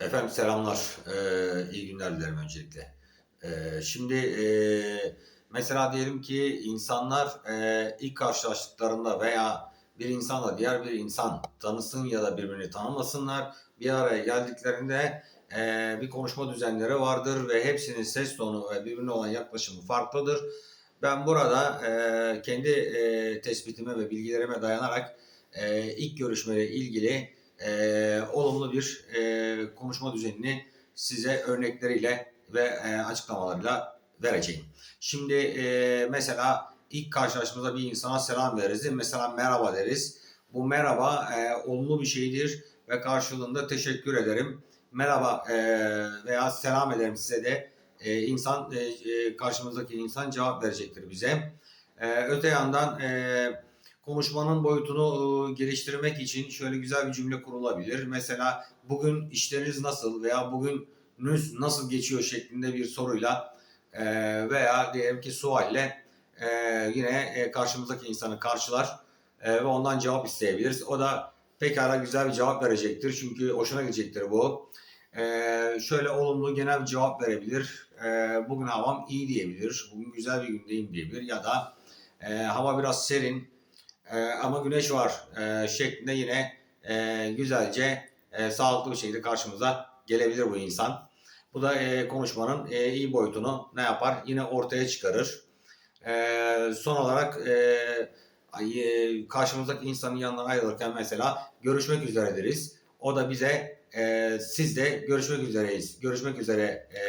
Efendim selamlar, ee, iyi günler dilerim öncelikle. Ee, şimdi ee, mesela diyelim ki insanlar ee, ilk karşılaştıklarında veya bir insanla diğer bir insan tanısın ya da birbirini tanımasınlar, bir araya geldiklerinde ee, bir konuşma düzenleri vardır ve hepsinin ses tonu ve birbirine olan yaklaşımı farklıdır. Ben burada ee, kendi ee, tespitime ve bilgilerime dayanarak ee, ilk görüşmeyle ilgili e, olumlu bir e, konuşma düzenini size örnekleriyle ve e, açıklamalarıyla vereceğim. Şimdi e, mesela ilk karşılaşmada bir insana selam veririz. değil mi? Mesela merhaba deriz. Bu merhaba e, olumlu bir şeydir ve karşılığında teşekkür ederim. Merhaba e, veya selam ederim size de e, insan e, e, karşımızdaki insan cevap verecektir bize. E, öte yandan e, konuşmanın boyutunu e, geliştirmek için şöyle güzel bir cümle kurulabilir. Mesela bugün işleriniz nasıl veya bugününüz nasıl geçiyor şeklinde bir soruyla e, veya diyelim ki sualle e, yine e, karşımızdaki insanı karşılar e, ve ondan cevap isteyebiliriz. O da pekala güzel bir cevap verecektir çünkü hoşuna gidecektir bu. E, şöyle olumlu genel bir cevap verebilir. E, bugün havam iyi diyebilir. Bugün güzel bir gündeyim diyebilir ya da e, hava biraz serin e, ama güneş var e, şeklinde yine e, güzelce e, sağlıklı bir şekilde karşımıza gelebilir bu insan. Bu da e, konuşmanın e, iyi boyutunu ne yapar? Yine ortaya çıkarır. E, son olarak e, karşımızdaki insanın yanından ayrılırken mesela görüşmek üzere deriz. O da bize e, siz de görüşmek üzereyiz, görüşmek üzere e,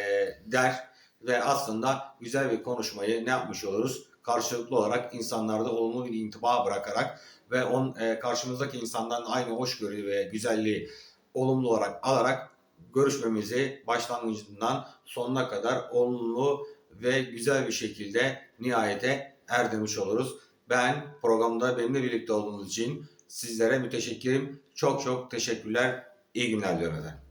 der ve aslında güzel bir konuşmayı ne yapmış oluruz? Karşılıklı olarak insanlarda olumlu bir intiba bırakarak ve on e, karşımızdaki insandan aynı hoşgörü ve güzelliği olumlu olarak alarak görüşmemizi başlangıcından sonuna kadar olumlu ve güzel bir şekilde nihayete erdirmiş oluruz. Ben programda benimle birlikte olduğunuz için sizlere müteşekkirim. Çok çok teşekkürler. İyi günler diliyorum efendim.